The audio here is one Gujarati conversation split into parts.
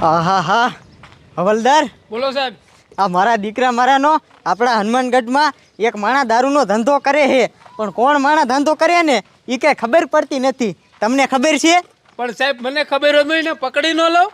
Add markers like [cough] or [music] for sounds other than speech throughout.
આહા હા હવલદાર બોલો સાહેબ. આ મારા દીકરા મારાનો આપણા હનુમાનગઢમાં એક માણા દારૂનો ધંધો કરે છે. પણ કોણ માણા ધંધો કરે ને એ કાંઈ ખબર પડતી નથી. તમને ખબર છે? પણ સાહેબ મને ખબર નહીં ને પકડી ન લો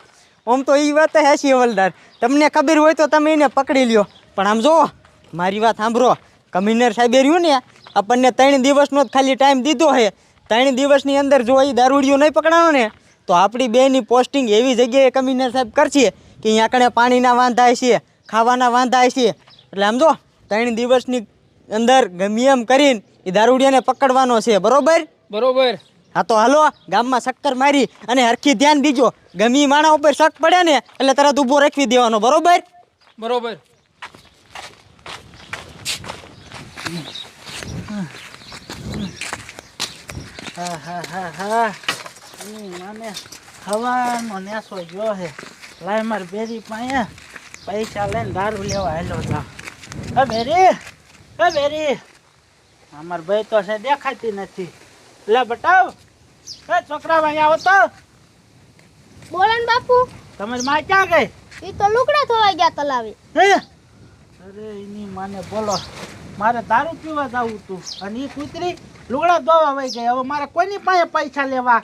આમ તો એ વાત હેસી હવલદાર. તમને ખબર હોય તો તમે એને પકડી લ્યો. પણ આમ જુઓ મારી વાત સાંભળો. કમિશનર સાહેબે રહ્યું ને આપણને ત્રણ દિવસનો જ ખાલી ટાઈમ દીધો છે. ત્રણ દિવસની અંદર જો એ દારૂડિયો નહીં પકડાણો ને તો આપણી બેની પોસ્ટિંગ એવી જગ્યાએ કમિશનર સાહેબ કરશે કે અહીંયા કણે પાણીના વાંધા છે ખાવાના વાંધા છે. એટલે આમ જો ત્રણ દિવસની અંદર ગમે એમ કરીને એ દારૂડિયાને પકડવાનો છે બરોબર? બરોબર. હા તો હાલો ગામમાં શક્કર મારી અને હરખી ધ્યાન દીજો. ગમી માણા ઉપર શક પડે ને એટલે તરત ઊભો રાખવી દેવાનો બરોબર? બરોબર. હા હા હા હા. મને હવાનો નેસો ગયો હે લાય માર બેરી પાસે પૈસા લઈને દારૂ લેવા હેલો જા હે બેરી હે બેરી. અમાર ભાઈ તો છે દેખાતી નથી. લે બટાવ હે છોકરા અહીંયા આવો તો. બોલો ને બાપુ. તમારી માં ક્યાં ગઈ? એ તો લુકડા ધોવાઈ ગયા તલાવે. હે? અરે એની માને બોલો મારે દારૂ પીવા જવું તું અને એ કૂતરી લુગડા ધોવા વહી ગઈ. હવે મારે કોઈની પાસે પૈસા લેવા?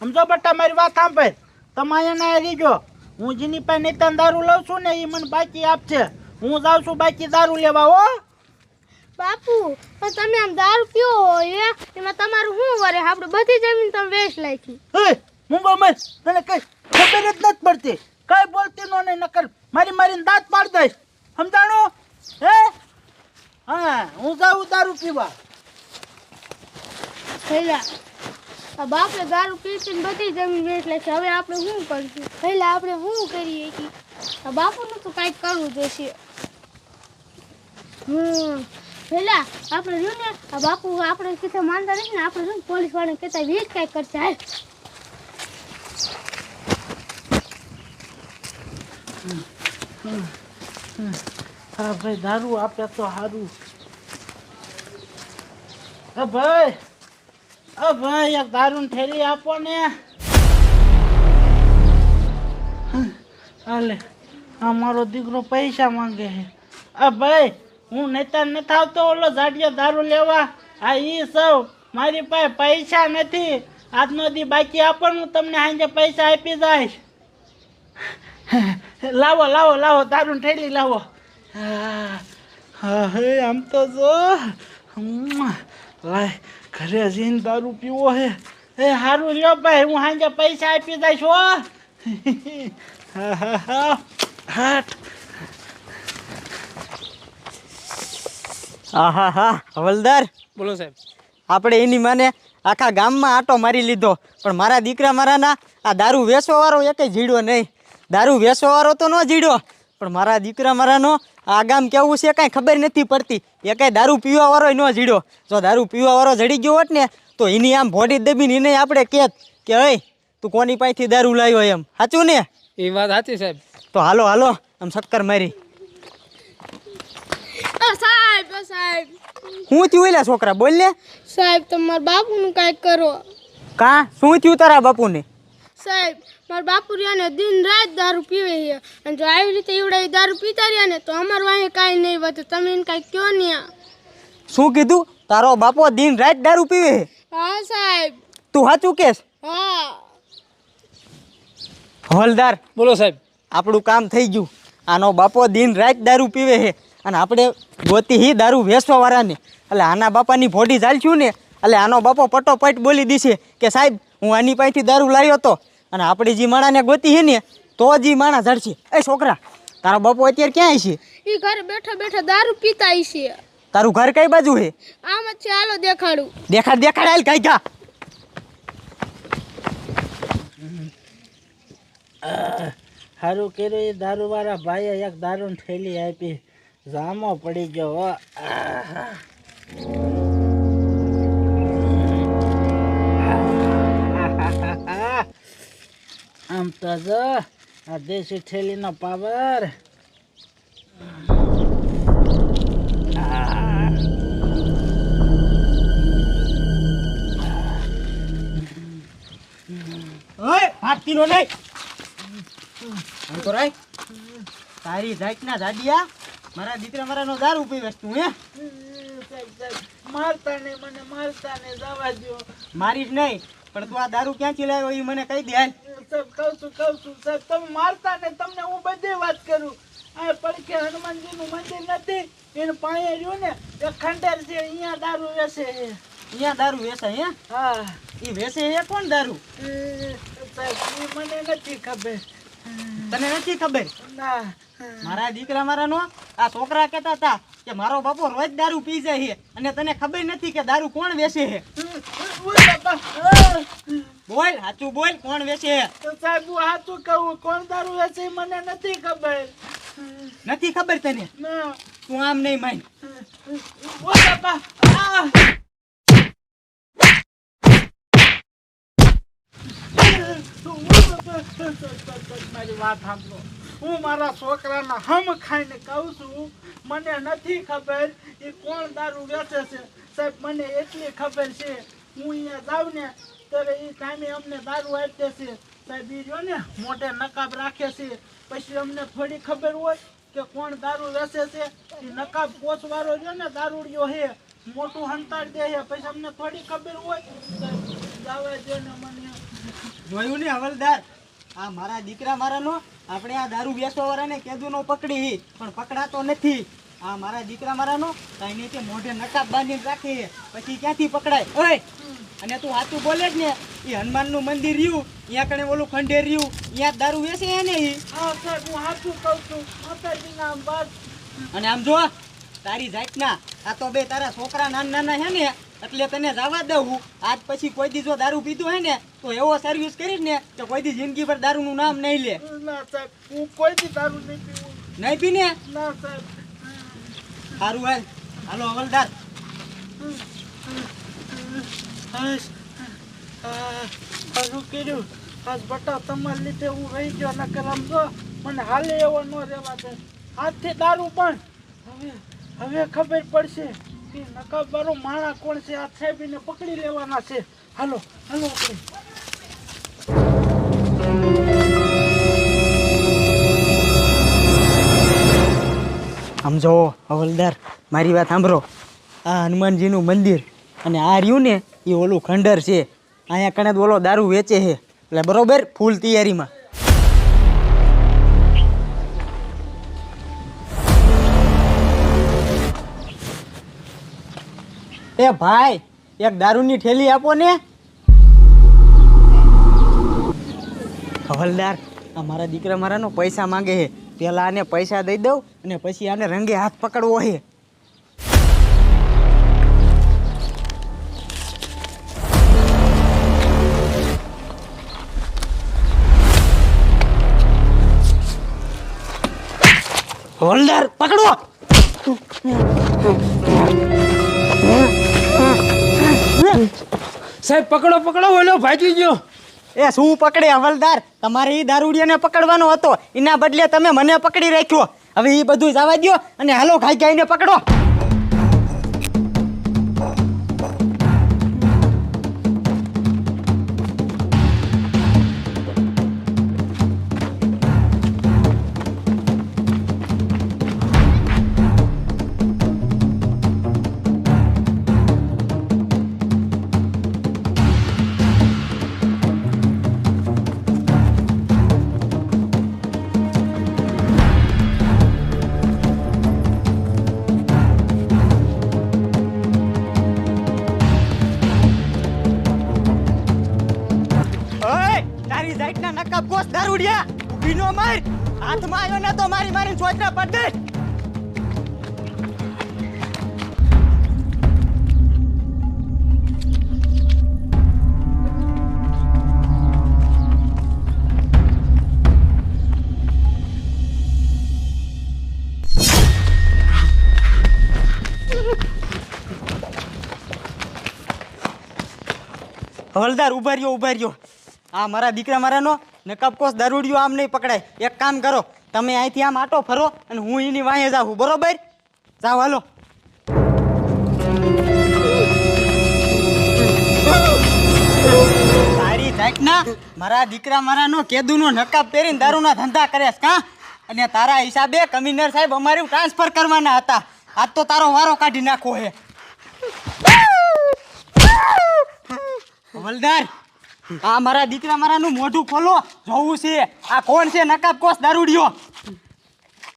સમજો બટા મારી વાત સાંભળ. તમારે ના રીજો હું જેની પાસે નીતન દારૂ લઉં છું ને એ મને બાકી આપશે હું જાઉં છું બાકી દારૂ લેવા હો. બાપુ પણ તમે આમ દારૂ પીવો હોય એ, એમાં તમારું શું વરે? આપણે બધી જમીન તમે વેસ્ટ લાખી હે મુંબઈ મત તને કઈ ખબર જ નથી પડતી. કઈ બોલતી નો નહીં નકર મારી મારીને દાંત પાડ દઈશ. સમજાણો? હે? હા હું જાઉં દારૂ પીવા. પહેલા આ બાપે દારૂ પી બધી જમીન એટલે છે હવે આપણે શું કરશું? પહેલા આપણે શું કરીએ કે આ બાપુનું તો કાંઈક કરવું જોઈશે હમ, પહેલા આપણે જો ને, આ બાપુ આપણે કીધે માનતા નથી ને, આપણે શું પોલીસવાળા કહેતા વેચ કાંઈક કરશે, હાલ. હા, ભાઈ, દારૂ આપ્યા તો સારું હા, ભાઈ. હા ભાઈ ઠેરી આપો ને. હાલે આ મારો દીકરો પૈસા માંગે છે. આ ભાઈ, હું નેતા નથી આવતો, ઓલો જાડિયો દારૂ લેવા. આ ઈ સૌ મારી પાસે પૈસા નથી. આજનો દી બાકી આપો હું તમને સાંજે પૈસા આપી જઈશ લાવો લાવો લાવો દારૂ ઠેલી લાવો. હા હા, આમ તો જો. લાય ઘરે જઈને દારૂ પીવો હે. એ સારું લ્યો ભાઈ હું સાંજે પૈસા આપી દઈશ હો. [laughs] હાટ. આહા હા હવલદાર. બોલો સાહેબ. આપણે એની માને આખા ગામમાં આટો મારી લીધો. પણ મારા દીકરા મારાના આ દારૂ વેસવાવાળો એકે જીડ્યો નહીં. દારૂ વેસવાવાળો તો ન જીડ્યો. પણ મારા દીકરા મારાનો આ ગામ કેવું છે કાંઈ ખબર નથી પડતી. એ કાંઈ દારૂ પીવાવાળો ન જીડ્યો. જો દારૂ પીવાવાળો જડી ગયો હોત ને તો એની આમ ભોડી દબીને એને આપણે કહેત કે હઈ તું કોની પાસેથી દારૂ લાવ્યો એમ? સાચું ને? એ વાત સાચી સાહેબ. તો હાલો હાલો આમ શક્કર મારી. સાહેબ સાહેબ. હું થયું એલા છોકરા? બોલ ને. સાહેબ તમારા બાપુનું કાંઈક કરો. કાં? શું થયું તારા બાપુને? સાહેબ મારા બાપુ રહ્યા દિન રાત દારૂ પીવે છે. અને જો આવી રીતે એવડા દારૂ પીતા રહ્યા ને તો અમારું અહીં કાંઈ નહીં વધે. તમે એને કાંઈ કહો નહીં શું કીધું? તારો બાપો દિન રાત દારૂ પીવે છે? હા સાહેબ. તું સાચું કેસ? હા. હવલદાર બોલો સાહેબ. આપણું કામ થઈ ગયું. આનો બાપો દિન રાત દારૂ પીવે છે. અને આપણે ગોતી હી દારૂ વેચવા વાળાને એટલે આના બાપાની ભોડી ચાલશું ને. એટલે આનો બાપો પટોપટ બોલી દીશે કે સાહેબ હું આની પાસેથી દારૂ લાવ્યો હતો અને આપણી જે માણાને ગોતી છે ને તો જ માણા ઝડશે એ છોકરા તારો બાપુ અત્યારે ક્યાં છે? એ ઘર બેઠા બેઠા દારૂ પીતા છે. તારું ઘર કઈ બાજુ છે આમ જ છે હાલો દેખાડું. દેખાડ દેખાડ હાલ કઈ જા. સારું કર્યું એ દારૂવાળા ભાઈએ એક દારૂની થેલી આપી. જામો પડી ગયો હો આહા. આમ તો જો આ દેશી ઠેલીનો પાવર. હાથીનો નહીં. તો રાખ. તારી જાતના જાડિયા મારા દીકરા મારાનો દારૂ પીવેસ તું હે? મારતા મને મારતા નહીં જવા દો મારી જ નહીં પણ તું આ દારૂ ક્યાંથી લાવ્યો એ મને કહી દે હાલ. સાહેબ કહું છું કહું છું સાહેબ તમે મારતા નહીં તમને હું બધી વાત કરું. આ પડકે હનુમાનજીનું મંદિર નથી એનું પાણી રહ્યું ને એ ખંડેર છે અહીંયા દારૂ છે. અહીંયા દારૂ વેચાય હે હા. એ વેચે હે કોણ દારૂ? એ સાહેબ મને નથી ખબર. તને નથી ખબર? ના. મારા દીકરા મારા નો આ છોકરા કહેતા હતા કે મારો બાપો રોજ દારૂ પી જાય છે. અને તને ખબર નથી કે દારૂ કોણ વેચે છે! બોલ સાચું બોલ કોણ વેચે? તો સાહેબ હું હાચું કહું કોણ દારૂ વેચે મને નથી ખબર. નથી ખબર તને? ના. તું આમ નહીં માન. ઓય બાપા મારી વાત સાંભળો. હું મારા છોકરાના હમ ખાઈને કહું છું મને નથી ખબર એ કોણ દારૂ વેચે છે. સાહેબ મને એટલી ખબર છે. હું અહીંયા જાઉં ને ત્યારે એ ટાઈમે અમને દારૂ આપે છે. સાહેબ એ રહ્યો ને, મોઢે નકાબ રાખે છે. પછી અમને થોડી ખબર હોય કે કોણ દારૂ વેચે છે. એ નકાબ પોચવાળો રહ્યો ને, દારૂડિયો હે, મોટું હંતાડ દે છે પછી અમને થોડી ખબર હોય, સાહેબ દે ને મને. જોયું ને, હવલદાર? આ મારા દીકરા મારાનો, આપણે આ દારૂ વેચવા કેદુ કેદુનો પકડી. પણ પકડાતો નથી. આ મારા દીકરા મારાનો કઈ નહીં તે મોઢે નકાબ બાંધીને રાખીએ પછી ક્યાંથી પકડાય? ઓય! અને તું સાચું બોલે જ ને એ હનુમાનનું મંદિર રહ્યું ત્યાં કણે ઓલું ખંડેર રહ્યું ત્યાં દારૂ વેચે હે ને હા સાહેબ હું સાચું કહું છું. માતાજીના બસ અને આમ જો તારી જાતના આ તો બે તારા છોકરા નાના નાના હે ને એટલે તને જવા દઉં. આજ પછી કોઈ દી જો દારૂ પીધું હોય ને તો એવો સર્વિસ કરીશ ને કે કોઈ દી જિંદગી પર દારૂનું નામ નહીં લે. ના સાહેબ હું કોઈ દી દારૂ નહીં પીવું. નહીં પીને? ના સાહેબ. સારું હાલ. હાલો હવલદાર. સારું કર્યું? આજ બટા તમારી લીધે હું રહી ગયો, નકર આમ જો, મને હાલે એવો ન રહેવા દે. હાથથી દારૂ પણ. હવે હવે ખબર પડશે કે નકાબ વાળો માણા કોણ છે? આ સાહેબીને પકડી લેવાના છે. હાલો હાલો આપણે. આમ જો હવલદાર, મારી વાત સાંભળો. આ હનુમાનજીનું મંદિર. અને આ રહ્યું ને એ ઓલું ખંડર છે. અહીંયા કણે ઓલો દારૂ વેચે છે. એટલે બરોબર, ફૂલ તૈયારીમાં. એ ભાઈ, એક દારૂની ઠેલી આપો ને. હવલદાર, આ મારા દીકરા મારાનો પૈસા માંગે છે. પહેલાં આને પૈસા દઈ દઉં અને પછી આને રંગે હાથ પકડવો છે. હવલદાર પકડો. સાહેબ પકડો પકડો ઓલો ભાગી ગયો. એ શું પકડે હવલદાર? તમારે એ દારૂડિયાને પકડવાનો હતો. એના બદલે તમે મને પકડી રાખ્યો. હવે એ બધું જવા દ્યો અને હાલો ખાઈ ખાઈને પકડો. હાથમાં આવ્યો ને તો મારી મારી છોકરા પર દે હવલદાર, ઊભા રહ્યો ઊભા રહ્યો. આ મારા દીકરા મારાનો નકાબ કોસ દારૂડિયો આમ નહીં પકડાય. એક કામ કરો, તમે અહીંથી આમ આટો ફરો અને હું એની વાંહે જાઉં, બરોબર? જાઓ, હાલો. તારી જાત ના મારા દીકરા મારાનો કેદુનો નકાબ પહેરીને દારૂના ધંધા કરે કા? અને તારા હિસાબે કમિશનર સાહેબ અમારું ટ્રાન્સફર કરવાના હતા. આજ તો તારો વારો કાઢી નાખો હે. હવલદાર આ મારા દીકરા મારાનું મોઢું ખોલો. જોવું છે. આ કોણ છે? નકાબ કોસ દારૂડિયો.